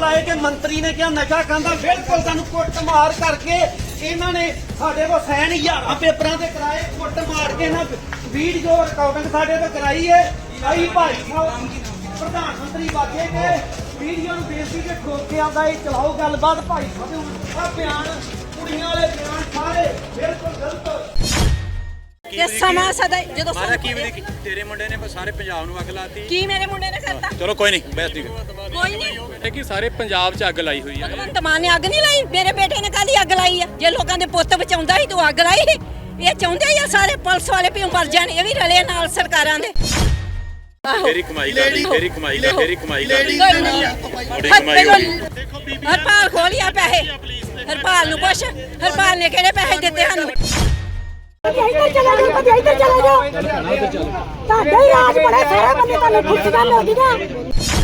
ਲਾਏ ਕਿ ਮੰਤਰੀ ਨੇ ਕਿਹਾ ਨਸ਼ਾ ਖਾਂਦਾ ਬਿਲਕੁਲ ਸਾਨੂੰ ਕੁੱਟ ਮਾਰ ਕਰਕੇ ਇਹਨਾਂ ਨੇ ਸਾਡੇ ਕੋਲ ਸਾਈਨ ਹਜ਼ਾਰਾਂ ਪੇਪਰਾਂ ਤੇ ਕਰਾਏ ਕੁੱਟ ਮਾਰ ਕੇ ਨਾ ਵੀਡੀਓ ਰਿਕਾਰਡਿੰਗ ਸਾਡੇ ਤੋਂ ਕਰਾਈ ਏ। ਆਈ ਭਾਈ ਸਾਹਿਬ ਪ੍ਰਧਾਨ ਮੰਤਰੀ ਬਾਗੇ ਕੇ ਵੀਡੀਓ ਨੂੰ ਬੇਨਤੀ ਕੇ ਠੋਕ ਕੇ ਆਉਂਦਾ ਇਹ ਚਲਾਓ ਗੱਲਬਾਤ ਭਾਈ ਸਾਹਿਬ ਆ ਬਿਆਨ ਕੁੜੀਆਂ ਵਾਲੇ ਬਿਆਨ ਸਾਰੇ ਬਿਲਕੁਲ ਗਲਤ ਤੇ ਸਮਾਂ ਸਦਾ ਜਦੋਂ ਮਾਰਾ ਕੀ ਵੀ ਤੇਰੇ ਮੁੰਡੇ ਨੇ ਸਾਰੇ ਪੰਜਾਬ ਨੂੰ ਅੱਗ ਲਾਤੀ। ਕੀ ਮੇਰੇ ਮੁੰਡੇ ਨੇ ਕਰਤਾ? ਚਲੋ ਕੋਈ ਨਹੀਂ ਬੈਸ ਠੀਕ ਕੋਈ ਨਹੀਂ। ਹੈ ਕਿ ਸਾਰੇ ਪੰਜਾਬ 'ਚ ਅੱਗ ਲਾਈ ਹੋਈ ਹੈ। ਭਗਵੰਤ ਮਾਨ ਨੇ ਅੱਗ ਨਹੀਂ ਲਾਈ? ਮੇਰੇ ਬੇਟੇ ਨੇ ਕਾਹਦੀ ਅੱਗ ਲਾਈ ਆ? ਜੇ ਲੋਕਾਂ ਦੇ ਪੁੱਤ ਬਚਾਉਂਦਾ ਸੀ ਤੂੰ ਅੱਗ ਲਾਈ ਇਹ ਚਾਹੁੰਦੇ ਆ ਸਾਰੇ ਪੁਲਿਸ ਵਾਲੇ ਵੀ ਮਰ ਜਾਣ? ਇਹ ਵੀ ਰਲੇ ਨਾਲ ਸਰਕਾਰਾਂ ਦੇ। ਤੇਰੀ ਕਮਾਈ ਕਰ ਤੇਰੀ ਕਮਾਈ ਕਰ ਤੇਰੀ ਕਮਾਈ ਕਰ ਬੜੀ ਕਮਾਈ ਹੋ ਗਈ। ਹਰਪਾਲ ਖੋਲਿਆ ਪੈਸੇ। ਹਰਪਾਲ ਨੂੰ ਪੁੱਛ ਹਰਪਾਲ ਨੇ ਕਿਹੜੇ ਪੈਸੇ ਦਿੱਤੇ ਸਾਨੂੰ? ਇੱਧਰ ਚਲਾ ਜਾਓ ਕਦੇ ਇੱਧਰ ਚਲਾ ਜਾਓ। ਤੁਹਾਡੇ ਰਾਜ ਬੜੇ ਸਾਰੇ ਬੰਦੇ ਤੁਹਾਨੂੰ ਖੁਸ਼ੀਆਂ ਮਿਲਦੀਆਂ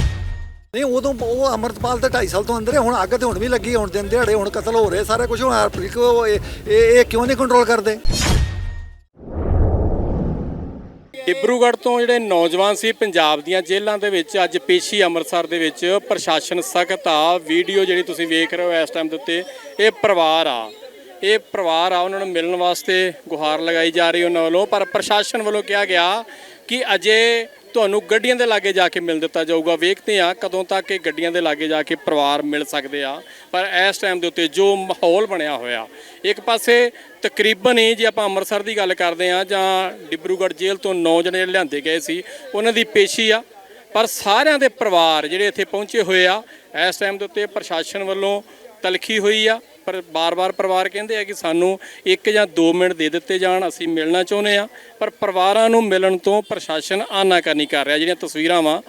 ਨਹੀਂ, ਉਦੋਂ ਉਹ ਅਮਰਤਪਾਲ ਤੇ 2.5 ਸਾਲ ਤੋਂ ਅੰਦਰ ਹੈ, ਹੁਣ ਅੱਗ ਤੇ ਹੁਣ ਵੀ ਲੱਗੀ, ਹੁਣ ਦਿਨ ਦਿਹਾੜੇ, ਹੁਣ ਕਤਲ ਹੋ ਰਹੇ, ਸਾਰਾ ਕੁਝ ਹੁਣ ਹਰਪ੍ਰੀਤ ਇਹ ਇਹ ਇਹ ਕਿਉਂ ਨਹੀਂ ਕੰਟਰੋਲ ਕਰਦੇ? ਡਿਬਰੂਗੜ੍ਹ ਤੋਂ ਜਿਹੜੇ ਨੌਜਵਾਨ ਸੀ ਪੰਜਾਬ ਦੀਆਂ ਜੇਲ੍ਹਾਂ ਦੇ ਵਿੱਚ, ਅੱਜ ਪੇਸ਼ੀ ਅੰਮ੍ਰਿਤਸਰ ਦੇ ਵਿੱਚ ਪ੍ਰਸ਼ਾਸਨ ਸਖਤ ਆ। ਵੀਡੀਓ ਜਿਹੜੀ ਤੁਸੀਂ ਵੇਖ ਰਹੇ ਹੋ ਇਸ ਟਾਈਮ ਦੇ ਉੱਤੇ, ਇਹ ਪਰਿਵਾਰ ਆ। ਇਹ ਪਰਿਵਾਰ ਆ, ਉਹਨਾਂ ਨੂੰ ਮਿਲਣ ਵਾਸਤੇ ਗੁਹਾਰ ਲਗਾਈ ਜਾ ਰਹੀ ਉਹਨਾਂ ਵੱਲੋਂ, ਪਰ ਪ੍ਰਸ਼ਾਸਨ ਵੱਲੋਂ ਕਿਹਾ ਗਿਆ ਕਿ ਅਜੇ ਤੁਹਾਨੂੰ ਗੱਡੀਆਂ ਦੇ ਲਾਗੇ ਜਾ ਕੇ ਮਿਲ ਦਿੱਤਾ ਜਾਊਗਾ। ਵੇਖਦੇ ਆ ਕਦੋਂ ਤੱਕ ਇਹ ਗੱਡੀਆਂ ਦੇ ਲਾਗੇ ਜਾ ਕੇ ਪਰਿਵਾਰ ਮਿਲ ਸਕਦੇ ਆ, ਪਰ ਇਸ ਟਾਈਮ ਦੇ ਉੱਤੇ ਜੋ ਮਾਹੌਲ ਬਣਿਆ ਹੋਇਆ, ਇੱਕ ਪਾਸੇ ਤਕਰੀਬਨ ਹੀ ਜੇ ਆਪਾਂ ਅੰਮ੍ਰਿਤਸਰ ਦੀ ਗੱਲ ਕਰਦੇ ਆ ਜਾਂ ਡਿਬਰੂਗੜ੍ਹ ਜੇਲ੍ਹ ਤੋਂ ਨੌ ਜਣੇ ਲਿਆਂਦੇ ਗਏ ਸੀ, ਉਹਨਾਂ ਦੀ ਪੇਸ਼ੀ ਆ, ਪਰ ਸਾਰਿਆਂ ਦੇ ਪਰਿਵਾਰ ਜਿਹੜੇ ਇੱਥੇ ਪਹੁੰਚੇ ਹੋਏ ਆ, ਇਸ ਟਾਈਮ ਦੇ ਉੱਤੇ ਪ੍ਰਸ਼ਾਸਨ ਵੱਲੋਂ ਤਲਖੀ ਹੋਈ ਆ ਪਰ ਬਾਰ-ਬਾਰ ਪਰਿਵਾਰ ਕਹਿੰਦੇ ਆ ਕਿ ਸਾਨੂੰ ਇੱਕ ਜਾਂ 2 ਮਿੰਟ ਦੇ ਦਿੱਤੇ ਜਾਣ, ਅਸੀਂ ਮਿਲਣਾ ਚਾਹੁੰਦੇ ਆ। ਪਰ ਪਰਿਵਾਰਾਂ ਨੂੰ ਮਿਲਣ ਤੋਂ ਪ੍ਰਸ਼ਾਸਨ ਆਨਾਕਾਨੀ ਕਰ ਰਿਹਾ। ਜਿਹੜੀਆਂ ਤਸਵੀਰਾਂ ਵਾ,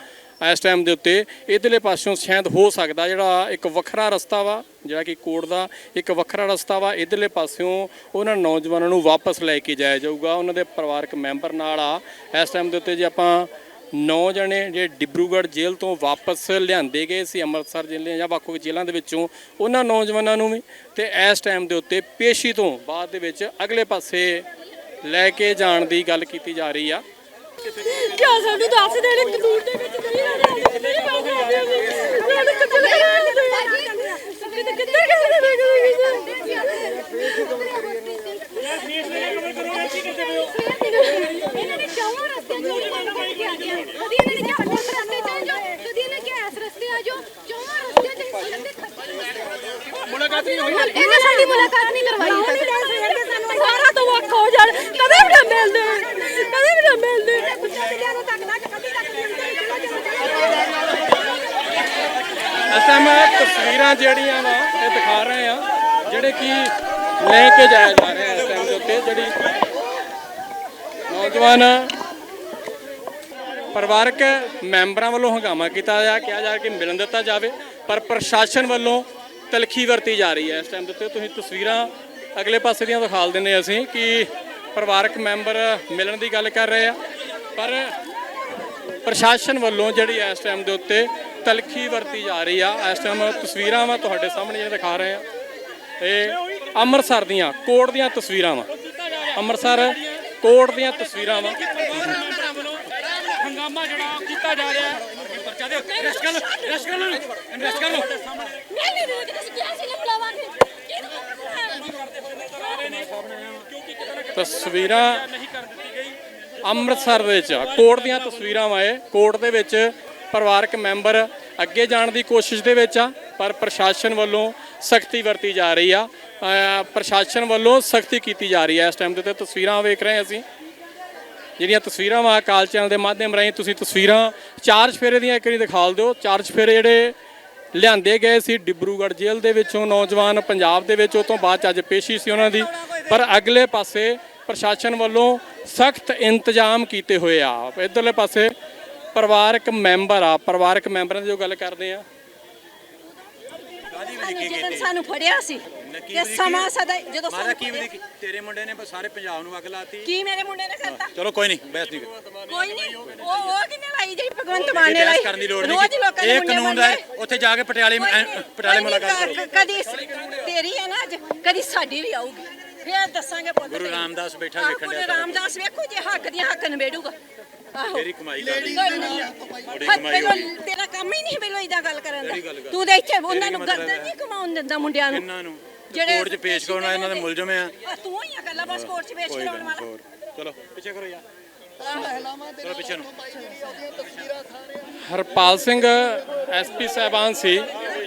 ਇਸ ਟਾਈਮ ਦੇ ਉੱਤੇ ਇਧਰਲੇ ਪਾਸਿਓਂ ਸ਼ਾਇਦ ਹੋ ਸਕਦਾ ਜਿਹੜਾ ਇੱਕ ਵੱਖਰਾ ਰਸਤਾ ਵਾ, ਜਿਹੜਾ ਕਿ ਕੋਰਟ ਦਾ ਇੱਕ ਵੱਖਰਾ ਰਸਤਾ ਵਾ, ਇਧਰਲੇ ਪਾਸਿਓਂ ਉਹਨਾਂ ਨੌਜਵਾਨਾਂ ਨੂੰ ਵਾਪਸ ਲੈ ਕੇ ਜਾਇਆ ਜਾਊਗਾ। ਉਹਨਾਂ ਦੇ ਪਰਿਵਾਰਕ ਮੈਂਬਰ ਨਾਲ ਆ। ਇਸ ਟਾਈਮ ਦੇ ਉੱਤੇ ਜੇ ਆਪਾਂ ਨੌ ਜਣੇ ਜਿਹੜੇ ਡਿਬਰੂਗੜ੍ਹ ਜੇਲ੍ਹ ਤੋਂ ਵਾਪਸ ਲਿਆਂਦੇ ਗਏ ਸੀ, ਅੰਮ੍ਰਿਤਸਰ ਜ਼ਿਲ੍ਹੇ ਜਾਂ ਵੱਖ-ਵੱਖ ਜੇਲ੍ਹਾਂ ਦੇ ਵਿੱਚੋਂ। ਉਹਨਾਂ ਨੌਜਵਾਨਾਂ ਨੂੰ ਵੀ ਤੇ ਇਸ ਟਾਈਮ ਦੇ ਉੱਤੇ ਪੇਸ਼ੀ ਤੋਂ ਬਾਅਦ ਦੇ ਵਿੱਚ ਅਗਲੇ ਪਾਸੇ ਲੈ ਕੇ ਜਾਣ ਦੀ ਗੱਲ ਕੀਤੀ ਜਾ ਰਹੀ ਆ। ਕਿਆ ਸਾਨੂੰ ਦੱਸ ਦੇ ਨੇ ਕਦੂਰ ਦੇ ਵਿੱਚ ਨਹੀਂ ਰਹਿਣਾ ਨਹੀਂ ਬਾਬਾ ਮੈਨੂੰ ਕਿੱਥੇ ਰਹਿਣਾ ਕਿੱਥੇ ਕਿੱਥੇ ਇਹਨਾਂ ਨੇ ਕਿਉਂ ਰਸਤੇ ਨੂੰ ਬੰਦ ਕਰਕੇ ਆ ਗਿਆ ਕਦੀ ਇਹਨਾਂ ਨੇ ਕਿਹਾ ਹੱਥ ਰਸਤੇ ਤੇ ਜਾਓ ਕਦੀ ਇਹਨੇ ਕਿਹਾ ਇਸ ਰਸਤੇ ਆ ਜਾਓ ਕਿਉਂ ਰਸਤੇ ਤੇ ਹਿੱਸੇ ਤੇ ਖੱਤੇ ਮੁਲਾਕਾਤ ਨਹੀਂ ਹੋਈ। ਇਹਨੇ ਸਾਡੀ ਮੁਲਾਕਾਤ ਨਹੀਂ ਕਰਵਾਈ। ਸਾਰਾ ਤੋਂ ਵੱਖ ਹੋ ਜਾਣ। ਕਦੇ ਵੀ ਨਾ ਮਿਲਦੇ। ਕਦੇ ਵੀ ਨਾ ਮਿਲਦੇ। ਇਸ ਟਾਈਮ ਤਸਵੀਰਾਂ ਜਿਹੜੀਆਂ ਵਾ ਇਹ ਦਿਖਾ ਰਹੇ ਆ ਜਿਹੜੇ ਕਿ ਲੈ ਕੇ ਜਾਇਆ ਜਾ ਰਿਹਾ ਇਸ ਟਾਈਮ ਦੇ ਉੱਤੇ ਜਿਹੜੀ ਨੌਜਵਾਨ ਪਰਿਵਾਰਕ ਮੈਂਬਰਾਂ ਵੱਲੋਂ ਹੰਗਾਮਾ ਕੀਤਾ ਜਾ ਕਿਹਾ ਜਾ ਕਿ ਮਿਲਣ ਦਿੱਤਾ ਜਾਵੇ। ਪਰ ਪ੍ਰਸ਼ਾਸਨ ਵੱਲੋਂ ਤਲਖੀ ਵਰਤੀ ਜਾ ਰਹੀ ਹੈ। ਇਸ ਟਾਈਮ ਦੇ ਉੱਤੇ ਤੁਸੀਂ ਤਸਵੀਰਾਂ ਅਗਲੇ ਪਾਸੇ ਦੀਆਂ ਦਿਖਾਲ ਦਿੰਨੇ ਅਸੀਂ ਕਿ ਪਰਿਵਾਰਕ ਮੈਂਬਰ ਮਿਲਣ ਦੀ ਗੱਲ ਕਰ ਰਹੇ ਆ। ਪਰ ਪ੍ਰਸ਼ਾਸਨ ਵੱਲੋਂ ਜਿਹੜੀ ਇਸ ਟਾਈਮ ਦੇ ਉੱਤੇ ਤਲਖੀ ਵਰਤੀ ਜਾ ਰਹੀ ਆ। ਇਸ ਟਾਈਮ ਤਸਵੀਰਾਂ ਵਾ ਤੁਹਾਡੇ ਸਾਹਮਣੇ ਜਿਹੜੇ ਦਿਖਾ ਰਹੇ ਆ। ਇਹ ਅੰਮ੍ਰਿਤਸਰ ਦੀਆਂ ਕੋਰਟ ਦੀਆਂ ਤਸਵੀਰਾਂ ਵਾ। ਅੰਮ੍ਰਿਤਸਰ ਕੋਰਟ ਦੀਆਂ ਤਸਵੀਰਾਂ ਵਾ। ਹੰਗਾਮਾ ਜਿਹੜਾ ਕੀਤਾ ਜਾ ਰਿਹਾ ਰੈਸਟ ਕਰ ਲਓ ਰੈਸਟ ਕਰ ਲਓ ਰੈਸਟ ਕਰ ਲਓ ਨਹੀਂ ਨਹੀਂ ਨਹੀਂ ਅਸੀਂ ਕਿਹਾ ਸੀ ਨਾ ਬੁਲਾਵਾਂਗੇ ਤਸਵੀਰਾਂ ਅੰਮ੍ਰਿਤਸਰ ਵਿੱਚ ਕੋਰਟ ਦੀਆਂ ਤਸਵੀਰਾਂ ਵਾ ਇਹ। ਕੋਰਟ ਦੇ ਵਿੱਚ ਪਰਿਵਾਰਕ ਮੈਂਬਰ ਅੱਗੇ ਜਾਣ ਦੀ ਕੋਸ਼ਿਸ਼ ਦੇ ਵਿੱਚ ਆ, ਪਰ ਪ੍ਰਸ਼ਾਸਨ ਵੱਲੋਂ ਸਖਤੀ ਵਰਤੀ ਜਾ ਰਹੀ ਆ। ਪ੍ਰਸ਼ਾਸਨ ਵੱਲੋਂ ਸਖਤੀ ਕੀਤੀ ਜਾ ਰਹੀ ਹੈ ਇਸ ਟਾਈਮ ਦੇ ਉੱਤੇ। ਤਸਵੀਰਾਂ ਵੇਖ ਰਹੇ ਅਸੀਂ। ਜਿਹੜੀਆਂ ਤਸਵੀਰਾਂ ਵਾ ਅਕਾਲ ਚੈਨਲ ਦੇ ਮਾਧਿਅਮ ਰਾਹੀਂ ਤੁਸੀਂ ਤਸਵੀਰਾਂ ਚਾਰ ਚਫੇਰੇ ਦੀਆਂ ਇੱਕ ਵਾਰੀ ਦਿਖਾਲ ਦਿਓ। ਚਾਰ ਚਫੇਰੇ ਜਿਹੜੇ ਲਿਆਂਦੇ ਗਏ ਸੀ ਡਿਬਰੂਗੜ੍ਹ ਜੇਲ੍ਹ ਦੇ ਵਿੱਚੋਂ, ਨੌਜਵਾਨ ਪੰਜਾਬ ਦੇ ਵਿੱਚ, ਉਹ ਤੋਂ ਬਾਅਦ 'ਚ ਅੱਜ ਪੇਸ਼ੀ ਸੀ ਉਹਨਾਂ ਦੀ। ਪਰ ਅਗਲੇ ਪਾਸੇ ਪ੍ਰਸ਼ਾਸਨ ਵੱਲੋਂ ਸਖਤ ਇੰਤਜ਼ਾਮ ਕੀਤੇ ਹੋਏ ਆ। ਇਧਰਲੇ ਪਾਸੇ ਪਰਿਵਾਰਕ ਮੈਂਬਰ ਆ। ਪਰਿਵਾਰਕ ਮੈਂਬਰਾਂ ਦੀ ਜੋ ਗੱਲ ਕਰਦੇ ਆ। ਸਾਨੂੰ ਫੜਿਆ ਸੀ। ਤੇ ਸਮਾਂ ਸਦਾ ਜਦੋਂ ਮਾਰਾ ਕੀ ਵੀ ਤੇਰੇ ਮੁੰਡੇ ਨੇ ਸਾਰੇ ਪੰਜਾਬ ਨੂੰ ਅੱਗ ਲਾਤੀ। ਕੀ ਮੇਰੇ ਮੁੰਡੇ ਨੇ ਕਰਤਾ? ਚਲੋ ਕੋਈ ਨਹੀਂ ਬੈਸ ਠੀਕ ਕੋਈ ਨਹੀਂ ਉਹ ਉਹ ਕਿੰਨੇ ਲਾਈ ਜਿਹੜੀ ਭਗਵੰਤ ਮਾਨ ਨੇ ਬਹਿਸ ਲਾਈ? ਕਰਨ ਦੀ ਲੋੜ ਰੋਜ਼ ਹੀ ਨਹੀਂ ਲੋਕਾਂ ਦੇ ਇਹ ਮੁੰਡੇ ਕਾਨੂੰਨ ਹੈ ਬਣਦੇ। ਉੱਥੇ ਜਾ ਕੇ ਪਟਿਆਲੇ ਕੋਈ ਨਹੀਂ, ਪਟਿਆਲੇ ਕੋਈ ਨਹੀਂ, ਮੁਲਾਕਾਤ ਕਰੋ ਕ- ਕਦੀ ਤੇਰੀ ਹੈ ਨਾ ਅੱਜ ਕਦੀ ਸਾਡੀ ਵੀ ਆਊਗੀ। ਫੇਰ ਦੱਸਾਂਗੇ ਪੁੱਤ ਗੁਰੂ ਤੈਨੂੰ। ਰਾਮਦਾਸ ਬੈਠਾ ਵੇਖਣ ਗੁਰੂ ਡਿਆ ਸਾਰਾ ਰਾਮਦਾਸ ਵੇਖੋ ਜੇ ਹੱਕ ਦੀਆਂ ਹੱਕ ਨਵੇੜੂਗਾ ਤੇਰੀ ਕਮਾਈ ਕਰ ਲਈ ਹਾਂ, ਪਹਿਲਾਂ ਤੇਰਾ ਕੰਮ ਹੀ ਨਹੀਂ ਪਹਿਲਾਂ ਇਦਾਂ ਗੱਲ ਕਰਨ ਦਾ। ਤੂੰ ਤਾਂ ਇੱਥੇ ਉਹਨਾਂ ਨੂੰ ਗਰਦਨ ਨਹੀਂ ਕਮਾਉਣ ਦਿੰਦਾ ਮੁੰਡਿਆਂ ਨੂੰ। ਇਹਨਾਂ ਨੂੰ? ਕੋਰਟ 'ਚ ਪੇਸ਼ ਕਰਾਉਣਾ ਇਹਨਾਂ ਦੇ ਮੁਲਜ਼ਮ ਆ। ਤੂੰ ਹੀ ਆ ਗੱਲਾਂ ਬਸ ਕੋਰਟ 'ਚ ਪੇਸ਼ ਕਰਾਉਣ ਵਾਲਾ। ਹੋਰ। ਚਲੋ ਪਿੱਛੇ ਕਰੋ ਯਾਰ। ਚਲੋ ਪਿੱਛੇ ਨੂੰ। ਹਰਪਾਲ ਸਿੰਘ ਐਸਪੀ ਸਾਹਿਬਾਨ ਸੀ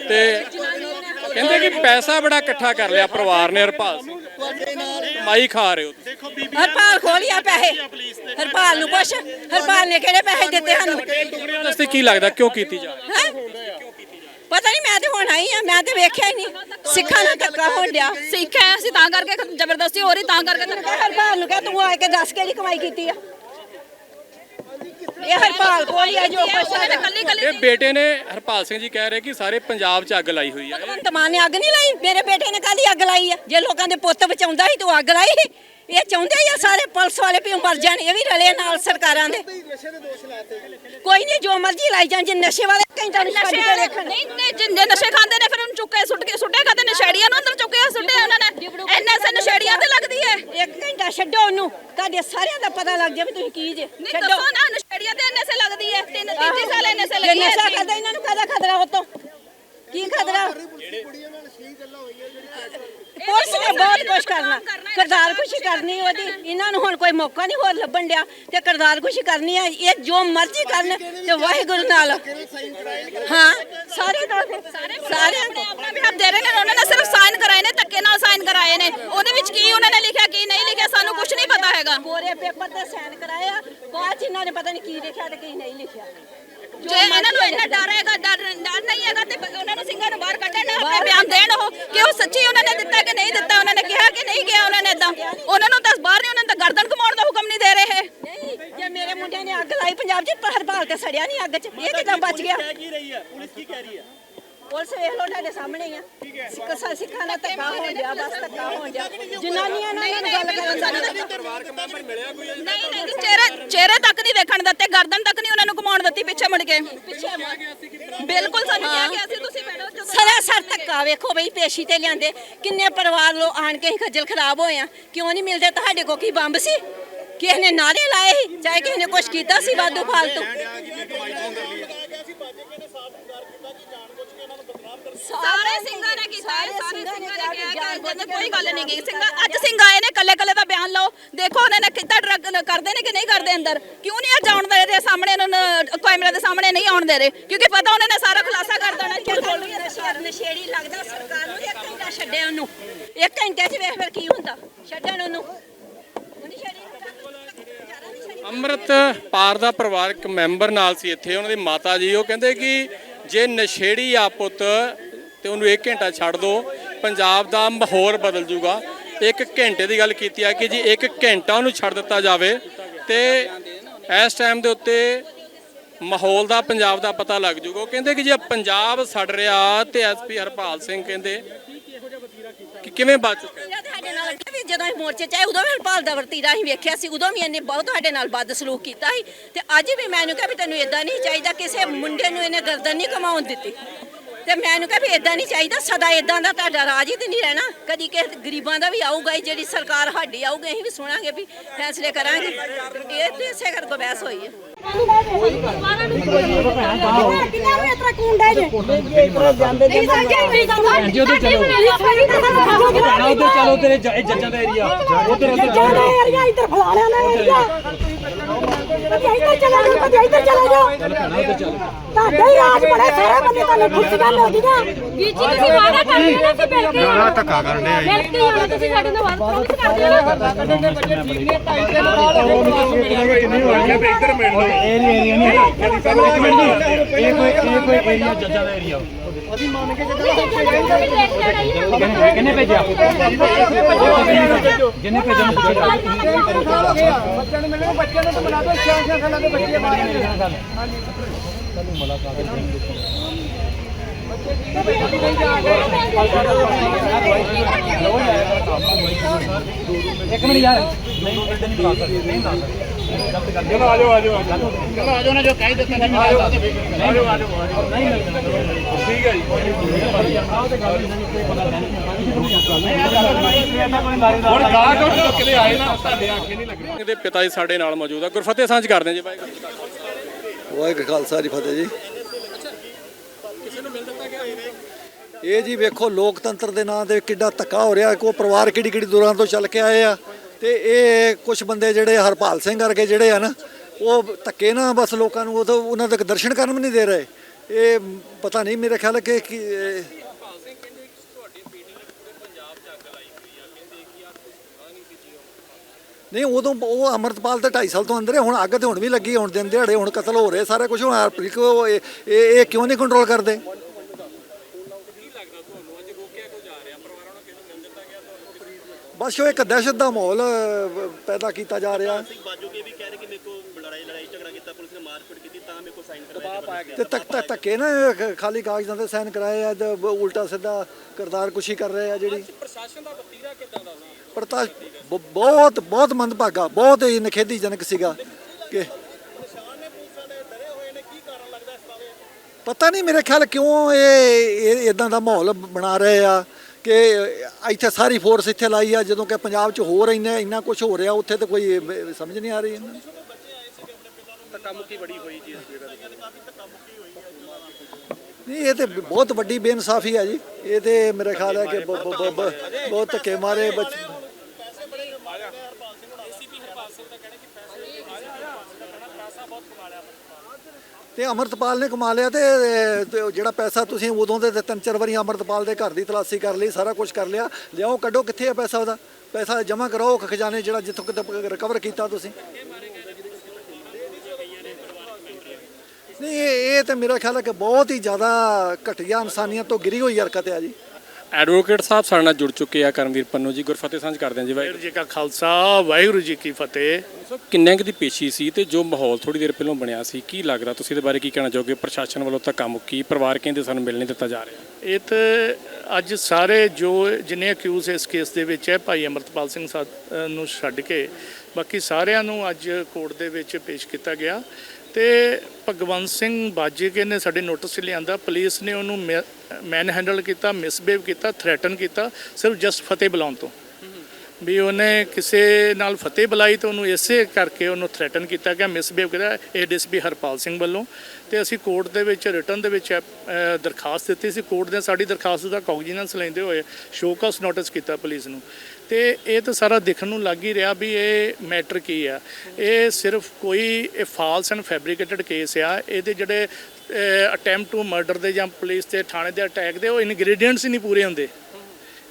ਤੇ ਕਹਿੰਦੇ ਕਿ ਪੈਸਾ ਬੜਾ ਇਕੱਠਾ ਕਰ ਲਿਆ ਪਰਿਵਾਰ ਨੇ ਹਰਪਾਲ ਸਿੰਘ। ਕਮਾਈ ਖਾ ਰਹੇ ਹੋ ਤੁਸੀਂ। ਹਰਪਾਲ ਖੋਲਿਆ ਪੈਸੇ। ਹਰਪਾਲ ਨੂੰ ਪੁੱਛ ਹਰਪਾਲ ਨੇ ਕਿਹੜੇ ਪੈਸੇ ਦਿੱਤੇ ਸਾਨੂੰ? ਦੱਸਦੇ ਕੀ ਲੱਗਦਾ ਕਿਉਂ ਕੀਤੀ ਜਾ ਰਹੀ ਹੈਂ? ਪਤਾ ਨਹੀਂ ਮੈਂ ਤੇ ਹੁਣ ਆਈ ਆ ਮੈਂ ਤੇ ਵੇਖਿਆ ਹੀ ਨਹੀਂ ਸਿੱਖਾਂ ਨਾਲ ਧੱਕਾ ਹੋਣ ਡਿਆ। ਸਿੱਖਿਆ ਅਸੀਂ ਤਾਂ ਕਰਕੇ ਜ਼ਬਰਦਸਤੀ ਹੋ ਰਹੀ ਤਾਂ ਕਰਕੇ ਤੈਨੂੰ ਕਹਿ ਹਰਪਾਲ ਨੂੰ ਕਹਿ ਤੂੰ ਆ ਕੇ ਦੱਸ ਕਿਹੜੀ ਕਮਾਈ ਕੀਤੀ ਆ। ਇਹ ਹਰਪਾਲ ਕੋਲ ਹੀ ਆ ਜੋ ਨੇ ਕੱਲੀ ਕੱਲੀ ਇਹ ਬੇਟੇ ਨੇ ਹਰਪਾਲ ਸਿੰਘ ਜੀ ਕਹਿ ਰਹੇ ਕਿ ਸਾਰੇ ਪੰਜਾਬ 'ਚ ਅੱਗ ਲਾਈ ਹੋਈ ਹੈ ਭਗਵੰਤ ਮਾਨ ਨੇ ਅੱਗ ਨਹੀਂ ਲਾਈ? ਮੇਰੇ ਬੇਟੇ ਨੇ ਕਾਹਦੀ ਅੱਗ ਲਾਈ ਆ? ਜੇ ਲੋਕਾਂ ਦੇ ਪੁੱਤ ਬਚਾਉਂਦਾ ਸੀ ਤੂੰ ਅੱਗ ਲਾਈ ਇਹ ਚਾਹੁੰਦੇ ਆ ਸਾਰੇ ਪੁਲਿਸ ਵਾਲੇ ਵੀ ਮਰ ਜਾਣ ਇਹ ਵੀ ਰਲੇ ਨਾਲ ਸਰਕਾਰਾਂ ਦੇ। ਕੋਈ ਨਹੀਂ ਜੋ ਮਰਜ਼ੀ ਲਾਈ ਜਾਣ ਜੇ ਨਸ਼ੇ ਵਾਲੇ ਘੰਟਾ ਨੂੰ ਛੱਡ ਕੇ ਦੇਖਣ। ਨਹੀਂ ਨਹੀਂ ਜਿੰਨੇ ਨਸ਼ੇ ਖਾਂਦੇ ਨੇ ਫਿਰ ਉਹਨੂੰ ਚੁੱਕੇ ਸੁੱਟ ਕੇ ਸੁੱਟੇ ਖਾਤੇ ਨਸ਼ੇੜੀਆਂ ਨੂੰ ਅੰਦਰ ਚੁੱਕੇ ਸੁੱਟੇ ਉਹਨਾਂ ਨੇ। ਐਨਐਸ ਨਸ਼ੇੜੀਆਂ ਤੇ ਲੱਗਦੀ ਹੈ ਇੱਕ ਘੰਟਾ ਛੱਡੋ ਉਹਨੂੰ। ਤੁਹਾਡੇ ਸਾਰਿਆਂ ਦਾ ਪਤਾ ਲੱਗ ਜਾਵੇ ਤੁਸੀਂ ਕੀ ਜੇ। ਨਾ ਨਸ਼ੇੜੀਆਂ ਤੇ ਐਨਐਸ ਲੱਗਦੀ ਹੈ ਤਿੰਨ ਤੀਜੀ ਸਾਲ ਐਨਐਸ ਲੱਗੀ ਨਸ਼ਾ ਹੈ ਕਰਦਾ ਇਹਨਾਂ ਨੂੰ ਕਾਹਦਾ ਖਤਰਾ ਉਤੋਂ? ਕੀ ਖਤਰਾ ਪੁਲਿਸ ਨੇ ਬਹੁਤ ਕੁਝ ਕਰਨਾ। ਕਰਦਾਰ ਕੁਛ ਕਰਨੀ ਉਹਦੀ। ਇਹਨਾਂ ਨੂੰ ਹੁਣ ਕੋਈ ਮੌਕਾ ਨਹੀਂ ਹੋਰ ਲੱਭਣ ਡਿਆ। ਤੇ ਕਰਦਾਰ ਕੁਛ ਕਰਨੀ ਹੈ ਇਹ ਜੋ ਮਰਜ਼ੀ ਕਰਨ ਤੇ ਵਾਹਿਗੁਰੂ ਨਾਲ। ਹਾਂ ਸਾਰੇ ਨਾਲ। ਸਾਰੇ ਆਪਣੇ ਵੀ ਹੱਥ ਦੇ ਰਹੇ ਨੇ ਉਹਨਾਂ ਨੇ ਸਿਰਫ ਸਾਈਨ ਕਰਾਏ ਨੇ ਧੱਕੇ ਨਾਲ। ਸਾਈਨ ਕਰਾਏ ਨੇ ਉਹਦੇ ਵਿੱਚ ਕੀ ਉਹਨਾਂ ਨੇ ਲਿਖਿਆ ਕੀ ਨਹੀਂ ਲਿਖਿਆ ਸਾਨੂੰ ਕੁਝ ਨਹੀਂ ਪਤਾ ਹੈਗਾ। ਕੋਰੇ ਪੇਪਰ ਤੇ ਸਾਈਨ ਕਰਾਇਆ ਬਾਅਦ ਚ ਇਹਨਾਂ ਨੇ ਪਤਾ ਨਹੀਂ ਕੀ ਲਿਖਿਆ ਤੇ ਕੀ ਨਹੀਂ ਲਿਖਿਆ। ਜੇ ਇਹਨਾਂ ਨੂੰ ਇੰਨਾ ਡਰ ਹੈਗਾ ਡਰ ਡਰ ਨਹੀਂ ਹੈਗਾ ਤੇ ਉਹਨਾਂ ਨੂੰ ਸਿੰਘਾਂ ਨੂੰ ਬਾਹਰ ਕੱਢਣ ਆਪਣੇ ਬਿਆਨ ਦੇਣ ਉਹ ਕਿ ਉਹ ਸੱਚੀ ਉਹਨਾਂ ਨੇ ਦਿੱਤਾ ਕਿ ਨਹੀਂ ਦਿੱਤਾ ਉਹਨਾਂ ਨੇ ਕਿਹਾ ਕਿ ਨਹੀਂ ਕਿਹਾ ਉਹਨਾਂ ਨੇ ਇਦਾਂ ਉਹਨਾਂ ਨੂੰ ਤਾਂ ਬਾਹਰ ਨਹੀਂ ਉਹਨਾਂ ਨੂੰ ਤਾਂ ਗਰਦਨ ਘੁਮਾਉਣ ਦਾ ਹੁਕਮ ਨਹੀਂ ਦੇ ਰਹੇ। ਨਹੀਂ ਜੇ ਮੇਰੇ ਮੁੰਡਿਆਂ ਨੇ ਅੱਗ ਲਾਈ ਪੰਜਾਬ 'ਚ ਪਰ ਹਰਪਾਲ ਤੇ ਸੜਿਆ ਨਹੀਂ ਅੱਗ 'ਚ। ਇਹ ਕਿਦਾਂ ਬਚ ਗਿਆ? ਕੀ ਰਹੀ ਹੈ? ਪੁਲਿਸ ਕੀ ਕਹਿ ਰਹੀ ਹੈ? ਪੁਲਿਸ ਵੇਖ ਲੋ ਤੁਹਾਡੇ ਸਾਹਮਣੇ ਹੀ ਆ। ਸਿੱਖਾਂ ਸਿੱਖਾਂ ਦਾ ਧੱਕਾ ਹੋਣ ਡਿਆ ਬਸ ਧੱਕਾ ਹੋਣ ਡਿਆ। ਜਨਾਨੀਆਂ ਨਾਲ ਇਹਨਾਂ ਨੂੰ ਗੱਲ ਕਰਨ ਦਾ ਨਹੀਂ ਨਹੀਂ ਨਹੀਂ ਜੀ, ਚਿਹਰੇ ਚਿਹਰੇ ਤੱਕ ਨਹੀਂ ਵੇਖਣ ਦਿੱਤੇ ਗਰਦਨ ਤੱਕ ਨਹੀਂ ਉਹਨਾਂ ਨੂੰ ਘੁਮਾਉਣ ਦਿੱਤੀ ਪਿੱਛੇ ਮੁੜ ਕੇ। ਬਿਲਕੁਲ ਸਾਨੂੰ ਕਿਹਾ ਗਿਆ ਸੀ ਤੁਸੀਂ ਬੈਠੋ ਚੁੱਪ ਸਰਾਸਰ ਧੱਕਾ ਵੇਖੋ ਬਈ ਪੇਸ਼ੀ ਤੇ ਲਿਆਂਦੇ। ਕਿੰਨੇ ਪਰਿਵਾਰ ਲੋ ਆਣ ਕੇ ਹੀ ਖੱਜਲ ਖਰਾਬ ਹੋਏ ਆ। ਕਿਉਂ ਨਹੀਂ ਮਿਲਦੇ? ਤੁਹਾਡੇ ਕੋ ਕੀ ਬੰਬ ਸੀ? ਕਿਸੇ ਨੇ ਨਾਰੇ ਲਾਏ ਸੀ? ਚਾਹੇ ਕਿਸੇ ਨੇ ਕੁਛ ਕੀਤਾ ਸੀ ਵਾਧੂ ਫਾਲਤੂ। ਸਾਰੇ ਸਿੰਘਾਂ ਨੇ ਕੀਤਾ ਹੈ, ਸਾਰੇ ਸਿੰਘਾਂ ਨੇ ਕਿਹਾ ਕਿ ਜਦੋਂ ਕੋਈ ਗੱਲ ਨਹੀਂ ਗਈ। ਸਿੰਘਾਂ ਅੱਜ ਸਿੰਘ ਆਏ ਨੇ ਕੱਲੇ ਕੱਲੇ ਦਾ ਬਿਆਨ ਲਓ। ਦੇਖੋ ਉਹਨਾਂ ਨੇ ਕਿੱਦਾਂ ਡਰਗ ਕਰਦੇ ਨੇ ਕਿ ਨਹੀਂ ਕਰਦੇ ਅੰਦਰ? ਕਿਉਂ ਨਹੀਂ ਅੱਜ ਆਉਣ ਦੇ ਰਹੇ ਸਾਹਮਣੇ ਉਹਨਾਂ ਨੂੰ ਕੈਮਰੇ ਦੇ ਸਾਹਮਣੇ ਨਹੀਂ ਆਉਣ ਦੇ ਰਹੇ? ਕਿਉਂਕਿ ਪਤਾ ਉਹਨਾਂ ਨੇ ਸਾਰਾ ਖੁਲਾਸਾ ਕਰ ਦੇਣਾ। ਕਿ ਬੋਲੂ ਨਸ਼ੇੜ ਨਸ਼ੇੜੀ ਲੱਗਦਾ ਸਰਕਾਰ ਨੂੰ ਇੱਕ ਘੰਟਾ ਛੱਡਿਆ ਉਹਨੂੰ। ਇੱਕ ਘੰਟੇ 'ਚ ਵੇਖ ਫਿਰ ਕੀ ਹੁੰਦਾ? ਛੱਡਣ ਉਹਨੂੰ। ਅੰਮ੍ਰਿਤ ਪਾਰ ਦਾ ਪਰਿਵਾਰਕ ਮੈਂਬਰ ਨਾਲ ਸੀ ਇੱਥੇ। ਉਹਨਾਂ ਦੀ ਮਾਤਾ ਜੀ ਉਹ ਕਹਿੰਦੇ ਕਿ ਜੇ ਨਸ਼ੇੜੀ ਆ ਪੁੱਤ ਤੇ ਉਹਨੂੰ 1 ਘੰਟਾ ਛੱਡ ਦੋ, ਪੰਜਾਬ ਦਾ ਮਾਹੌਲ ਬਦਲ ਜੂਗਾ। ਇੱਕ ਘੰਟੇ ਦੀ ਗੱਲ ਕੀਤੀ ਆ ਕਿ ਜੀ ਇੱਕ ਘੰਟਾ ਉਹਨੂੰ ਛੱਡ ਦਿੱਤਾ ਜਾਵੇ ਤੇ ਇਸ ਟਾਈਮ ਦੇ ਉੱਤੇ ਮਾਹੌਲ ਦਾ, ਪੰਜਾਬ ਦਾ ਪਤਾ ਲੱਗ ਜੂਗਾ। ਉਹ ਕਹਿੰਦੇ ਕਿ ਜੇ ਪੰਜਾਬ ਛੱਡ ਰਿਹਾ ਤੇ ਐਸਪੀ ਹਰਪਾਲ ਸਿੰਘ ਕਹਿੰਦੇ ਕਿ ਕਿਵੇਂ ਬਚ ਚੁੱਕਾ ਮੇਰਾ ਨਾਲ ਅੱਗੇ ਵੀ ਜਦੋਂ ਅਸੀਂ ਮੋਰਚੇ ਚ ਆਏ, ਉਦੋਂ ਵੀ ਹਰਪਾਲ ਦਾ ਵਰਤੀਰਾ ਅਸੀਂ ਵੇਖਿਆ ਸੀ, ਉਦੋਂ ਵੀ ਇਹਨੇ ਬਹੁਤ ਸਾਡੇ ਨਾਲ ਬਦ ਸਲੂਕ ਕੀਤਾ ਸੀ। ਤੇ ਅੱਜ ਵੀ ਮੈਨੂੰ ਕਿਹਾ ਵੀ ਤੈਨੂੰ ਇਦਾਂ ਨਹੀਂ ਚਾਹੀਦਾ, ਕਿਸੇ ਮੁੰਡੇ ਨੂੰ ਇਹਨੇ ਗਰਦਨ ਨਹੀਂ ਕਮਾਉਣ ਦਿੱਤੀ। ਤੇ ਮੈਨੂੰ ਕਿਹਾ ਵੀ ਇਦਾਂ ਨਹੀਂ ਚਾਹੀਦਾ ਸਦਾ ਇਦਾਂ ਦਾ ਤੁਹਾਡਾ ਰਾਜ ਹੀ ਤੇ ਨਹੀਂ ਰਹਿਣਾ। ਕਦੀ ਕਿਸੇ ਗਰੀਬਾਂ ਦਾ ਵੀ ਆਊਗਾ ਹੀ, ਜਿਹੜੀ ਸਰਕਾਰ ਸਾਡੀ ਆਊਗੀ ਅਸੀਂ ਵੀ ਸੁਣਾਂਗੇ ਵੀ ਫੈਸਲੇ ਕਰਾਂਗੇ। ਇਹ ਤੇ ਇਸੇ ਕਰਕੇ ਬਹਿਸ ਹੋਈ ਹੈ। ਜੇ ਉਧਰ ਚਲੋ ਭੈਣਾ ਉਧਰ ਚਲੋ ਤੇਰੇ ਜ- ਇਹ ਜੱਜਾਂ ਦਾ ਏਰੀਆ ਉਧਰ ਉਧਰ ਜਾਣਾ ਏਰੀਆ ਇੱਧਰ ਫਲਾਣਿਆਂ ਦਾ ਏਰੀਆ ਕਦੀ ਇੱਧਰ ਚਲਾ ਜਾਓ ਕਦੀ ਇੱਧਰ ਚਲਾ ਜਾਓ। ਤੁਹਾਡੇ ਹੀ ਰਾਜ ਬੜੇ ਸਾਰੇ ਬੰਦੇ ਤੁਹਾਨੂੰ ਕੁਰਸੀਆਂ ਮਿਲ ਗਈਆਂ ਵੀਰ ਜੀ ਤੁਸੀਂ ਵਾਦਾ ਕਰਦੇ ਹੋ ਨਾ ਕਿ ਬਿਲ ਕੇ ਆਣਾ ਧੱਕਾ ਕਰਨ ਦੇ ਬਿਲ ਕੇ ਆਣਾ ਤੁਸੀਂ ਸਾਡੇ ਨਾਲ ਵਾਦਾ ਕਰਦੇ ਹੋ ਨਾ। ਇਹ ਕੋਈ ਇਹ ਕੋਈ ਏਰੀਆ ਜੱਜਾਂ ਦਾ ਏਰੀਆ ਕਿੰਨੇ ਭੇਜਿਆ? ਜਿੰਨੇ ਬੱਚਿਆਂ ਨੂੰ ਮਿਲਣੇ ਬੱਚਿਆਂ ਨੂੰ ਤਾਂ ਬਣਾ ਦੋ 6-6 ਸਾਲਾਂ ਦੇ ਬੱਚੇ ਬਾਹਰ ਇੱਕ ਮਿੰਟ ਯਾਰ ਨਹੀਂ ਨਹੀਂ ਸਕਦੇ ਨਹੀਂ ਬੁਲਾ ਸਕਦੇ ਗਲਤ ਗੱਲ ਚਲੋ ਚਲੋ ਆਜੋ ਨਾ ਜੋ। ਕਹਿ ਦਿੱਤਾ ਨਹੀਂ ਆਜੋ ਨਹੀਂ ਮਿਲਦਾ ਹੁਣ ਗਾਹ ਤੋਂ ਢੁੱਕ ਕੇ ਆਏ ਨਾ ਤੁਹਾਡੇ ਆਖੇ ਨਹੀਂ ਲੱਗਣੇ। ਇਹਦੇ ਪਿਤਾ ਜੀ ਸਾਡੇ ਨਾਲ ਮੌਜੂਦ ਆ। ਗੁਰਫਤਿਹ ਸਾਂਝ ਕਰਦੇ ਹਾਂ ਜੀ ਬਾਈ। ਵਾਹਿਗੁਰੂ ਖਾਲਸਾ ਜੀ ਫਤਿਹ ਜੀ। ਇਹ ਜੀ ਵੇਖੋ ਲੋਕਤੰਤਰ ਦੇ ਨਾਂ ਤੇ ਕਿੱਡਾ ਧੱਕਾ ਹੋ ਰਿਹਾ। ਕੋ ਪਰਿਵਾਰ ਕਿਹੜੀ ਕਿਹੜੀ ਦੂਰਾਂ ਤੋਂ ਚੱਲ ਕੇ ਆਏ ਆ। ਤੇ ਇਹ ਕੁਝ ਬੰਦੇ ਜਿਹੜੇ ਹਰਪਾਲ ਸਿੰਘ ਵਰਗੇ ਜਿਹੜੇ ਆ ਨਾ ਉਹ ਧੱਕੇ ਨਾ ਬਸ ਲੋਕਾਂ ਨੂੰ ਉਹ ਤਾਂ ਉਹਨਾਂ ਤੱਕ ਦਰਸ਼ਨ ਕਰਨ ਵੀ ਨਹੀਂ ਦੇ ਰਹੇ। ਇਹ ਪਤਾ ਨਹੀਂ ਮੇਰੇ ਖਿਆਲ ਕਿ ਕਿ ਨਹੀਂ, ਉਦੋਂ ਉਹ ਅਮਰਤਪਾਲ ਤੇ 2.5 ਸਾਲ ਤੋਂ ਅੰਦਰ ਹੈ, ਹੁਣ ਅੱਗ ਤੇ ਹੁਣ ਵੀ ਲੱਗੀ, ਹੁਣ ਦਿਨ ਦਿਹਾੜੇ, ਹੁਣ ਕਤਲ ਹੋ ਰਹੇ, ਸਾਰਾ ਕੁਝ ਹੁਣ ਹਰਪ੍ਰੀਤ ਇਹ ਇਹ ਕਿਉਂ ਨਹੀਂ ਕੰਟਰੋਲ ਕਰਦੇ? ਬਸ ਉਹ ਇੱਕ ਦਹਿਸ਼ਤ ਦਾ ਮਾਹੌਲ ਪੈਦਾ ਕੀਤਾ ਜਾ ਰਿਹਾ। ਬਾਜੋਗੇ ਵੀ ਕਹਿ ਰਹੇ ਕਿ ਮੇਰੇ ਕੋ ਲੜਾਈ ਲੜਾਈ ਝਗੜਾ ਕੀਤਾ, ਪੁਲਿਸ ਨੇ ਮਾਰਪੀਟ ਕੀਤੀ ਤਾਂ ਤੱਕ ਤੱਕ ਧੱਕੇ ਨਾ ਖਾਲੀ ਕਾਗਜ਼ਾਂ ਤੇ ਸਾਈਨ ਕਰਾਏ ਆ ਤੇ ਉਲਟਾ ਸਿੱਧਾ ਕਰਤਾਰ ਕੁਸ਼ੀ ਕਰ ਰਹੇ ਆ ਜਿਹੜੀ। ਪ੍ਰਸ਼ਾਸਨ ਦਾ ਵਤੀਰਾ ਕਿਦਾਂ ਦਾ ਪ੍ਰਤਾਸ਼ ਬ- ਬਹੁਤ ਬਹੁਤ ਮੰਦਭਾਗਾ ਬਹੁਤ ਹੀ ਨਖੇਦੀਜਨਕ ਸੀਗਾ ਕਿ ਪਤਾ ਨਹੀਂ ਮੇਰੇ ਖਿਆਲ ਕਿਉਂ ਇਹ ਇਦਾਂ ਦਾ ਮਾਹੌਲ ਬਣਾ ਰਹੇ ਆ ਕਿ ਇੱਥੇ ਸਾਰੀ ਫੋਰਸ ਇੱਥੇ ਲਾਈ ਆ ਜਦੋਂ ਕਿ ਪੰਜਾਬ 'ਚ ਹੋਰ ਇੰਨਾ ਇੰਨਾ ਕੁਝ ਹੋ ਰਿਹਾ ਉੱਥੇ ਤਾਂ ਕੋਈ ਸਮਝ ਨਹੀਂ ਆ ਰਹੀ ਇਹਨਾਂ ਧੱਕਾਮੁੱਕੀ ਬੜੀ ਹੋਈ ਜੀ ਇਸ ਜਗ੍ਹਾ ਤੇ ਨਹੀਂ ਇਹ ਤੇ ਬਹੁਤ ਵੱਡੀ ਬੇਇਨਸਾਫੀ ਹੈ ਜੀ। ਇਹ ਤੇ ਮੇਰੇ ਖਿਆਲ ਹੈ ਕਿ ਬ- ਬ- ਬ- ਬ- ਬਹੁਤ ਧੱਕੇ ਮਾਰੇ ਬੱਚ ਤੇ। ਅਮਰਤਪਾਲ। ਨੇ ਕਮਾ ਲਿਆ ਤੇ ਤੇ ਉਹ ਜਿਹੜਾ ਪੈਸਾ ਤੁਸੀਂ ਉਦੋਂ ਦੇ ਤੇ ਤਿੰਨ ਚਾਰ ਵਾਰੀ ਅਮਰਤਪਾਲ ਦੇ ਘਰ ਦੀ ਤਲਾਸ਼ੀ ਕਰ ਲਈ ਸਾਰਾ ਕੁਝ ਕਰ ਲਿਆ। ਲਿਆਓ ਕੱਢੋ ਕਿੱਥੇ ਆ ਪੈਸਾ ਉਹਦਾ? ਪੈਸਾ ਜਮ੍ਹਾਂ ਕਰਾਓ ਖਜ਼ਾਨੇ ਜਿਹੜਾ ਜਿੱਥੋਂ ਕਿਤੇ ਰਿਕਵਰ ਕੀਤਾ ਤੁਸੀਂ। ਨਹੀਂ ਇਹ ਇਹ ਤੇ ਮੇਰਾ ਖਿਆਲ ਹੈ ਕਿ ਬਹੁਤ ਹੀ ਜ਼ਿਆਦਾ ਘਟੀਆ ਇਨਸਾਨੀਅਤ ਤੋਂ ਗਿਰੀ ਹੋਈ ਹਰਕਤ ਹੈ ਜੀ। ਐਡਵੋਕੇਟ ਸਾਹਿਬ ਸਾਡੇ ਨਾਲ ਜੁੜ ਚੁੱਕੇ ਆ ਕਰਮਵੀਰ ਪੰਨੂ ਜੀ ਗੁਰਫਤਿਹ ਸਾਂਝ ਕਰਦੇ ਹਾਂ ਜੀ ਵਾਹਿਗੁਰੂ ਜੀ ਕਾ ਖਾਲਸਾ ਵਾਹਿਗੁਰੂ ਜੀ ਕੀ ਫਤਿਹ। ਕਿੰਨੇ ਕੁ ਦੀ ਪੇਸ਼ੀ ਸੀ ਤੇ ਜੋ ਮਾਹੌਲ ਥੋੜੀ ਦੇਰ ਪਹਿਲਾਂ ਬਣਿਆ ਸੀ ਕੀ ਲੱਗਦਾ ਤੁਸੀਂ ਇਹਦੇ ਬਾਰੇ ਕੀ ਕਹਿਣਾ ਚਾਹੋਗੇ? ਪ੍ਰਸ਼ਾਸਨ ਵੱਲੋਂ ਧੱਕਾ ਮੁੱਕੀ ਪਰਿਵਾਰ ਕਹਿੰਦੇ ਸਾਨੂੰ ਮਿਲ ਨਹੀਂ ਦਿੱਤਾ ਜਾ ਰਿਹਾ। ਇਹ ਤੇ ਅੱਜ ਸਾਰੇ ਜੋ ਜਿਨੇ ਅਕਿਊਜ਼ ਇਸ ਕੇਸ ਦੇ ਵਿੱਚ ਹੈ ਭਾਈ ਅਮਰਤਪਾਲ ਸਿੰਘ ਨੂੰ ਛੱਡ ਕੇ ਬਾਕੀ ਸਾਰਿਆਂ ਨੂੰ ਅੱਜ ਕੋਰਟ ਦੇ ਵਿੱਚ ਪੇਸ਼ ਕੀਤਾ ਗਿਆ। ਤੇ ਭਗਵੰਤ ਸਿੰਘ ਬਾਜੇਕੇ ਨੇ ਸਾਡੇ ਨੋਟਿਸ 'ਚ ਲਿਆਂਦਾ ਪੁਲਿਸ ਨੇ ਉਹਨੂੰ ਮੈਨ ਹੈਂਡਲ ਕੀਤਾ ਮਿਸਬਿਹੇਵ ਕੀਤਾ ਥ੍ਰੈਟਨ ਕੀਤਾ ਸਿਰਫ ਜਸਟ ਫਤਿਹ ਬੁਲਾਉਣ ਤੋਂ। ਵੀ ਉਹਨੇ ਕਿਸੇ ਨਾਲ ਫਤਿਹ ਬੁਲਾਈ ਤਾਂ ਉਹਨੂੰ ਇਸੇ ਕਰਕੇ ਉਹਨੂੰ ਥ੍ਰੈਟਨ ਕੀਤਾ ਗਿਆ ਮਿਸਬਿਹੇਵ ਕੀਤਾ ਏਡੀਐਸਪੀ ਹਰਪਾਲ ਸਿੰਘ ਵੱਲੋਂ। ਤੇ ਅਸੀਂ ਕੋਰਟ ਦੇ ਵਿੱਚ ਰਿਟਰਨ ਦੇ ਵਿੱਚ ਅਹ, ਦਰਖਾਸਤ ਦਿੱਤੀ ਸੀ। ਕੋਰਟ ਨੇ ਸਾਡੀ ਦਰਖਾਸਤ ਦਾ ਕੌਗਜੀਨੈਂਸ ਲੈਂਦੇ ਹੋਏ ਸ਼ੋਕਸ ਨੋਟਿਸ ਕੀਤਾ ਪੁਲਿਸ ਨੂੰ। ਤੇ ਇਹ ਤਾਂ ਸਾਰਾ ਦੇਖਣ ਨੂੰ ਲੱਗ ਹੀ ਰਿਹਾ ਵੀ ਇਹ ਮੈਟਰ ਕੀ ਆ। ਇਹ ਸਿਰਫ ਕੋਈ ਇਹ ਫਾਲਸ ਐਂਡ ਫੈਬਰੀਕੇਟਡ ਕੇਸ ਆ। ਇਹਦੇ ਜਿਹੜੇ ਅਟੈਂਪਟ ਟੂ ਮਰਡਰ ਦੇ ਜਾਂ ਪੁਲਿਸ ਤੇ ਥਾਣੇ ਦੇ ਅਟੈਕ ਦੇ ਉਹ ਇਨਗਰੀਡੀਐਂਟਸ ਹੀ ਨਹੀਂ ਪੂਰੇ ਹੁੰਦੇ।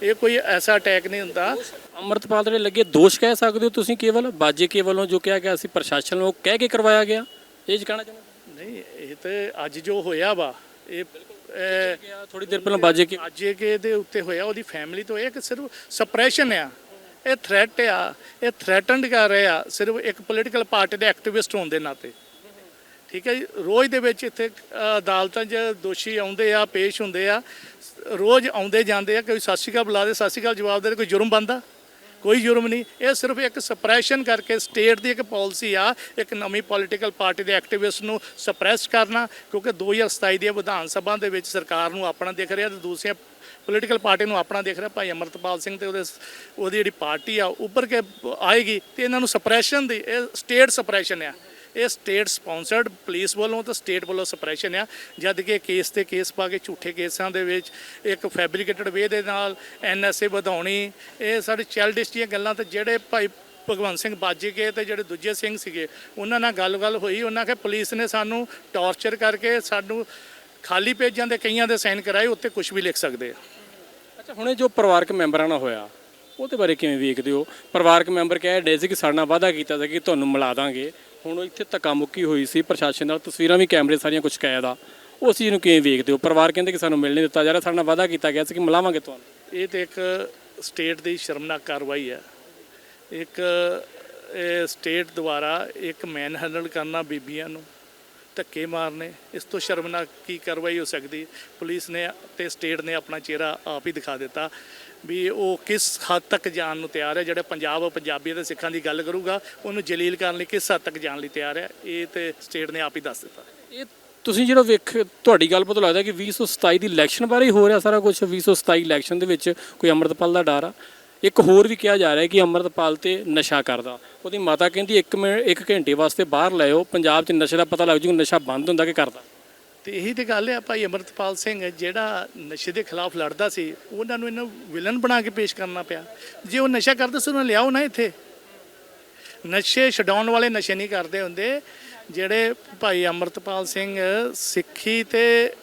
ਇਹ ਕੋਈ ਐਸਾ ਅਟੈਕ ਨਹੀਂ ਹੁੰਦਾ। ਅਮਰਤਪਾਲ ਦੇ ਲੱਗੇ ਦੋਸ਼ ਕਹਿ ਸਕਦੇ ਹੋ ਤੁਸੀਂ ਕੇਵਲ? ਬਾਜੇਕੇ ਵੱਲੋਂ ਜੋ ਕਿਹਾ ਗਿਆ ਸੀ ਪ੍ਰਸ਼ਾਸਨ ਨੂੰ ਕਹਿ ਕੇ ਕਰਵਾਇਆ ਗਿਆ? ਇਹ ਕਹਿਣਾ ਚਾਹੁੰਦੇ ਨਹੀਂ ਇਹ ਤੇ ਅੱਜ ਜੋ ਹੋਇਆ ਵਾ ਇਹ ਥੋੜੀ ਦੇਰ ਪਹਿਲਾਂ ਬਾਜੇਕੇ ਅੱਜ ਕੇ ਦੇ ਉੱਤੇ ਹੋਇਆ ਉਹਦੀ ਫੈਮਿਲੀ ਤੋਂ ਇਹ ਕਿ ਸਿਰਫ ਸਪਰੈਸ਼ਨ ਆ। ਇਹ ਥ੍ਰੈਟ ਆ ਇਹ ਥ੍ਰੈਟਨਡ ਕਰ ਰਹੇ ਆ ਸਿਰਫ ਇੱਕ ਪੋਲੀਟੀਕਲ ਪਾਰਟੀ ਦੇ ਐਕਟਿਵਿਸਟ ਹੋਣ ਦੇ ਨਾਤੇ। ਠੀਕ ਹੈ ਜੀ? ਰੋਜ਼ ਦੇ ਵਿੱਚ ਇੱਥੇ ਅਦਾਲਤਾਂ 'ਚ ਦੋਸ਼ੀ ਆਉਂਦੇ ਆ ਪੇਸ਼ ਹੁੰਦੇ ਆ। ਰੋਜ਼ ਆਉਂਦੇ ਜਾਂਦੇ ਆ ਕੋਈ ਸਤਿ ਸ਼੍ਰੀ ਅਕਾਲ ਬੁਲਾ ਦੇ ਸਤਿ ਸ਼੍ਰੀ ਅਕਾਲ ਜਵਾਬ ਦੇ ਦੇ, ਕੋਈ ਜੁਰਮ ਬੰਦਾ ਕੋਈ ਜੁਰਮ ਨਹੀਂ। ਇਹ ਸਿਰਫ ਇੱਕ ਸਪਰੈਸ਼ਨ ਕਰਕੇ ਸਟੇਟ ਦੀ ਇੱਕ ਪਾਲਿਸੀ ਆ, ਇੱਕ ਨਵੀਂ ਪੋਲੀਟੀਕਲ ਪਾਰਟੀ ਦੇ ਐਕਟਿਵਿਸਟ ਨੂੰ ਸਪਰੈਸ ਕਰਨਾ, ਕਿਉਂਕਿ 2027 ਦੀ ਵਿਧਾਨ ਸਭਾ ਦੇ ਵਿੱਚ ਸਰਕਾਰ ਨੂੰ ਆਪਣਾ ਦਿਖ ਰਿਹਾ ਤੇ ਦੂਸਰੀਆਂ ਪੋਲੀਟੀਕਲ ਪਾਰਟੀ ਨੂੰ ਆਪਣਾ ਦੇਖ ਰਿਹਾ। ਭਾਈ ਅਮਰਤਪਾਲ ਸਿੰਘ ਤੇ ਉਹਦੇ ਉਹਦੀ ਜਿਹੜੀ ਪਾਰਟੀ ਆ ਉੱਪਰ ਕੇ ਆਏਗੀ ਤੇ ਇਹਨਾਂ ਨੂੰ ਸਪਰੈਸ਼ਨ ਦੀ, ਇਹ ਸਟੇਟ ਸਪਰੈਸ਼ਨ ਆ। ਇਹ ਸਟੇਟ ਸਪਾਂਸਰਡ ਪੁਲਿਸ ਵੱਲੋਂ ਤੇ ਸਟੇਟ ਵੱਲੋਂ ਸਪਰੈਸ਼ਨ ਆ। ਜਦ ਕਿ ਕੇਸ ਤੇ ਕੇਸ ਪਾ ਕੇ ਝੂਠੇ ਕੇਸਾਂ ਦੇ ਵਿੱਚ ਇੱਕ ਫੈਬਰੀਕੇਟਡ ਵੇ ਦੇ ਨਾਲ ਐਨਐਸਏ ਵਧਾਉਣੀ, ਇਹ ਸਾਡੇ ਚਾਈਲਡਿਸ਼ ਦੀਆਂ ਗੱਲਾਂ ਤੇ ਜਿਹੜੇ ਭਾਈ ਭਗਵੰਤ ਸਿੰਘ ਬਾਜੀਕੇ ਤੇ ਜਿਹੜੇ ਦੂਜੇ ਸਿੰਘ ਸੀਗੇ, ਉਹਨਾਂ ਨਾਲ ਗੱਲ-ਗੱਲ ਹੋਈ, ਉਹਨਾਂ ਕਿ ਪੁਲਿਸ ਨੇ ਸਾਨੂੰ ਟੌਰਚਰ ਕਰਕੇ ਸਾਨੂੰ ਖਾਲੀ ਪੇਜਾਂ ਦੇ ਕਈਆਂ ਦੇ ਸਾਈਨ ਕਰਾਏ ਉੱਤੇ ਕੁਝ ਵੀ ਲਿਖ ਸਕਦੇ ਆ। ਅੱਛਾ, ਹੁਣੇ ਜੋ ਪਰਿਵਾਰਕ ਮੈਂਬਰਾਂ ਨਾਲ ਹੋਇਆ, ਉਹਦੇ ਬਾਰੇ ਕਿਵੇਂ ਵੇਖਦੇ ਹੋ? ਪਰਿਵਾਰਕ ਮੈਂਬਰ ਕਹਿ ਰਹੇ ਸੀ ਕਿ ਸਾਡੇ ਨਾਲ ਵਾਅਦਾ ਕੀਤਾ ਸੀ ਕਿ ਤੁਹਾਨੂੰ ਮਿਲਾ ਦਾਂਗੇ। ਹੁਣ ਇੱਥੇ ਧੱਕਾ ਮੁੱਕੀ ਹੋਈ ਸੀ ਪ੍ਰਸ਼ਾਸਨ ਨਾਲ, ਤਸਵੀਰਾਂ ਵੀ ਕੈਮਰੇ ਸਾਰੀਆਂ ਕੁਝ ਕੈਦ ਆ। ਉਸ ਚੀਜ਼ ਨੂੰ ਕਿਵੇਂ ਵੇਖਦੇ ਹੋ? ਪਰਿਵਾਰ ਕਹਿੰਦੇ ਕਿ ਸਾਨੂੰ ਮਿਲ ਨਹੀਂ ਦਿੱਤਾ ਜਾ ਰਿਹਾ, ਸਾਡੇ ਨਾਲ ਵਾਅਦਾ ਕੀਤਾ ਗਿਆ ਸੀ ਕਿ ਮਿਲਾਵਾਂਗੇ ਤੁਹਾਨੂੰ। ਇਹ ਤੇ ਇੱਕ ਸਟੇਟ ਦੀ ਸ਼ਰਮਨਾਕ ਕਾਰਵਾਈ ਹੈ। ਇੱਕ ਸਟੇਟ ਦੁਆਰਾ ਇੱਕ ਮੈਨ ਹੈਂਡਲ ਕਰਨਾ ਬੀਬੀਆਂ ਨੂੰ ਧੱਕੇ ਮਾਰਨੇ, ਇਸ ਤੋਂ ਸ਼ਰਮਨਾਕ ਕੀ ਕਾਰਵਾਈ ਹੋ ਸਕਦੀ? ਪੁਲਿਸ ਨੇ ਤੇ ਸਟੇਟ ਨੇ ਆਪਣਾ ਚਿਹਰਾ ਆਪ ਹੀ ਦਿਖਾ ਦਿੱਤਾ ਵੀ ਉਹ ਕਿਸ ਹੱਦ ਤੱਕ ਜਾਣ ਨੂੰ ਤਿਆਰ ਹੈ, ਜਿਹੜਾ ਪੰਜਾਬ ਪੰਜਾਬੀ ਤੇ ਸਿੱਖਾਂ ਦੀ ਗੱਲ ਕਰੂਗਾ, ਉਹਨੂੰ ਜਲੀਲ ਕਰਨ ਲਈ ਕਿਸ ਹੱਦ ਤੱਕ ਜਾਣ ਲਈ ਤਿਆਰ ਹੈ? ਇਹ ਤੇ ਸਟੇਟ ਨੇ ਆਪ ਹੀ ਦੱਸ ਦਿੱਤਾ। ਇਹ ਤੁਸੀਂ ਜਿਹੜਾ ਵੇਖ, ਤੁਹਾਡੀ ਗੱਲ ਪਤਾ ਲੱਗਦਾ ਕਿ 2027 ਦੀ ਇਲੈਕਸ਼ਨ ਬਾਰੇ ਹੀ ਹੋ ਰਿਹਾ ਸਾਰਾ ਕੁਝ 2027 ਇਲੈਕਸ਼ਨ ਦੇ ਵਿੱਚ ਕੋਈ ਅੰਮ੍ਰਿਤਪਾਲ ਦਾ ਡਰ ਆ। ਇੱਕ ਹੋਰ ਵੀ ਕਿਹਾ ਜਾ ਰਿਹਾ ਕਿ ਅੰਮ੍ਰਿਤਪਾਲ ਤੇ ਨਸ਼ਾ ਕਰਦਾ। ਉਹਦੀ ਮਾਤਾ ਕਹਿੰਦੀ, ਇੱਕ ਮਿੰਟ, ਇੱਕ ਘੰਟੇ ਵਾਸਤੇ ਬਾਹਰ ਲੈ ਪੰਜਾਬ 'ਚ ਨਸ਼ੇ ਦਾ ਪਤਾ ਲੱਗ ਜੂ ਨਸ਼ਾ ਬੰਦ ਹੁੰਦਾ ਕਿ ਕਰਦਾ। ਤੇ ਇਹੀ ਤੇ ਗੱਲ ਹੈ ਭਾਈ ਅਮਰਤਪਾਲ ਸਿੰਘ, ਜਿਹੜਾ ਨਸ਼ੇ ਦੇ ਖਿਲਾਫ ਲੜਦਾ ਸੀ, ਉਹਨਾਂ ਨੂੰ ਇਹਨੂੰ ਵਿਲਨ ਬਣਾ ਕੇ ਪੇਸ਼ ਕਰਨਾ ਪਿਆ। ਜੇ ਉਹ ਨਸ਼ਾ ਕਰਦੇ ਸੀ, ਉਹਨਾਂ ਲਿਆਓ ਨਾ ਇੱਥੇ। ਨਸ਼ੇ ਛਡਾਉਣ ਵਾਲੇ ਨਸ਼ੇ ਨਹੀਂ ਕਰਦੇ ਹੁੰਦੇ। ਜਿਹੜੇ ਭਾਈ ਅਮਰਤਪਾਲ ਸਿੰਘ ਸਿੱਖੀ ਤੇ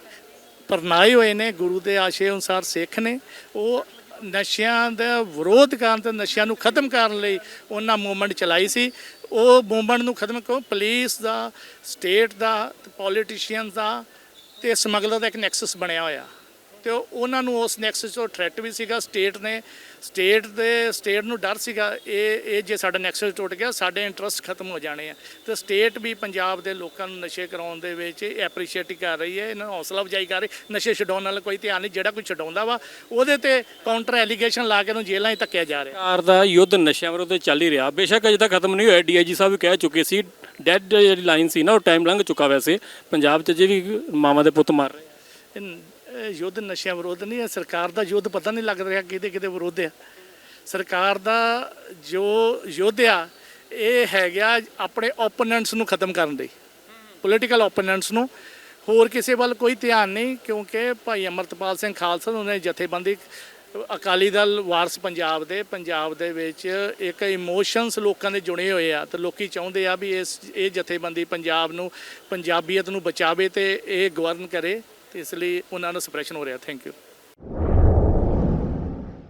ਪਰਨਾਏ ਹੋਏ ਨੇ, ਗੁਰੂ ਦੇ ਆਸ਼ੇ ਅਨੁਸਾਰ ਸਿੱਖ ਨੇ, ਉਹ ਨਸ਼ਿਆਂ ਦਾ ਵਿਰੋਧ ਕਰਨ ਤੇ ਨਸ਼ਿਆਂ ਨੂੰ ਖਤਮ ਕਰਨ ਲਈ ਉਹਨਾਂ ਮੂਵਮੈਂਟ ਚਲਾਈ ਸੀ। ਉਹ ਮੂਵਮੈਂਟ ਨੂੰ ਖਤਮ ਕਰੋ। ਪੁਲਿਸ ਦਾ, ਸਟੇਟ ਦਾ ਪੋਲੀਟੀਸ਼ੀਅਨਸ ਦਾ ਤੇ ਸਮਗਲਰ ਦਾ ਇੱਕ ਨੈਕਸਸ ਬਣਿਆ ਹੋਇਆ। ਤੇ ਉਹ- ਉਹਨਾਂ ਨੂੰ ਉਸ ਨੈਕਸਸ ਤੋਂ ਥ੍ਰੈਟ ਵੀ ਸੀਗਾ ਸਟੇਟ ਨੇ ਸਟੇਟ ਦੇ ਸਟੇਟ ਨੂੰ ਡਰ ਸੀਗਾ ਇਹ ਇਹ ਜੇ ਸਾਡਾ ਨੈਕਸਸ ਟੁੱਟ ਗਿਆ ਸਾਡੇ ਇੰਟਰਸਟ ਖਤਮ ਹੋ ਜਾਣੇ ਆ। ਤੇ ਸਟੇਟ ਵੀ ਪੰਜਾਬ ਦੇ ਲੋਕਾਂ ਨੂੰ ਨਸ਼ੇ ਕਰਾਉਣ ਦੇ ਵਿੱਚ ਐਪਰੀਸ਼ੀਏਟ ਕਰ ਰਹੀ ਹੈ ਇਹਨਾਂ ਨੂੰ ਹੌਸਲਾ ਅਫਜ਼ਾਈ ਕਰ ਰਹੀ ਨਸ਼ੇ ਛਡਾਉਣ ਨਾਲ ਕੋਈ ਧਿਆਨ ਨਹੀਂ ਜਿਹੜਾ ਕੋਈ ਛਡਾਉਂਦਾ ਵਾ ਉਹਦੇ ਤੇ ਕਾਊਂਟਰ ਐਲੀਗੇਸ਼ਨ ਲਾ ਕੇ ਉਹਨੂੰ ਜੇਲ੍ਹਾਂ 'ਚ ਧੱਕਿਆ ਜਾ ਰਿਹਾ। ਸਰਕਾਰ ਦਾ ਯੁੱਧ ਨਸ਼ਿਆਂ ਵਿਰੁੱਧ ਚੱਲ ਹੀ ਰਿਹਾ। ਬੇਸ਼ੱਕ ਅਜੇ ਤੱਕ ਖਤਮ ਨਹੀਂ ਹੋਇਆ ਡੀਆਈਜੀ ਸਾਹਿਬ ਵੀ ਕਹਿ ਚੁੱਕੇ ਸੀ ਡੈਡ ਜਿਹੜੀ ਲਾਈਨ ਸੀ ਨਾ ਉਹ ਟਾਈਮ ਲੰਘ ਚੁੱਕਾ ਵੈਸੇ। ਪੰਜਾਬ 'ਚ ਅਜੇ ਵੀ ਮਾਵਾਂ ਦੇ ਪੁੱਤ ਮਰ ਰਹੇ ਇਹ ਯੁੱਧ, ਨਸ਼ਿਆਂ ਵਿਰੁੱਧ ਨਹੀਂ ਹੈ। ਸਰਕਾਰ ਦਾ ਯੁੱਧ ਪਤਾ ਨਹੀਂ ਲੱਗ ਰਿਹਾ ਕਿਹਦੇ ਕਿਹਦੇ ਵਿਰੁੱਧ ਆ ਸਰਕਾਰ ਦਾ ਜੋ ਯੁੱਧ ਆ, ਇਹ ਹੈਗਾ ਆਪਣੇ ਓਪੋਨੈਂਟਸ ਨੂੰ ਖਤਮ ਕਰਨ ਲਈ ਪੋਲੀਟੀਕਲ ਓਪੋਨੈਂਟਸ ਨੂੰ। ਹੋਰ ਕਿਸੇ ਵੱਲ ਕੋਈ ਧਿਆਨ ਨਹੀਂ, ਕਿਉਂਕਿ ਭਾਈ ਅਮਰਤਪਾਲ ਸਿੰਘ ਖਾਲਸਾ ਉਹਨੇ ਜਥੇਬੰਦੀ, ਅਕਾਲੀ ਦਲ, ਵਾਰਸ ਪੰਜਾਬ ਦੇ ਪੰਜਾਬ ਦੇ ਵਿੱਚ ਇੱਕ ਇਮੋਸ਼ਨਸ ਲੋਕਾਂ ਦੇ ਜੁੜੇ ਹੋਏ ਆ ਤੇ ਲੋਕੀ ਚਾਹੁੰਦੇ ਆ ਵੀ ਇਸ, ਇਹ ਜਥੇਬੰਦੀ ਪੰਜਾਬ ਨੂੰ, ਪੰਜਾਬੀਅਤ ਨੂੰ ਬਚਾਵੇ ਤੇ ਇਹ ਗਵਰਨ ਕਰੇ। ਇਸ ਲਈ ਉਹਨਾਂ ਨੂੰ ਸਪਰੈਸ਼ਨ ਹੋ ਰਿਹਾ ਥੈਂਕ ਯੂ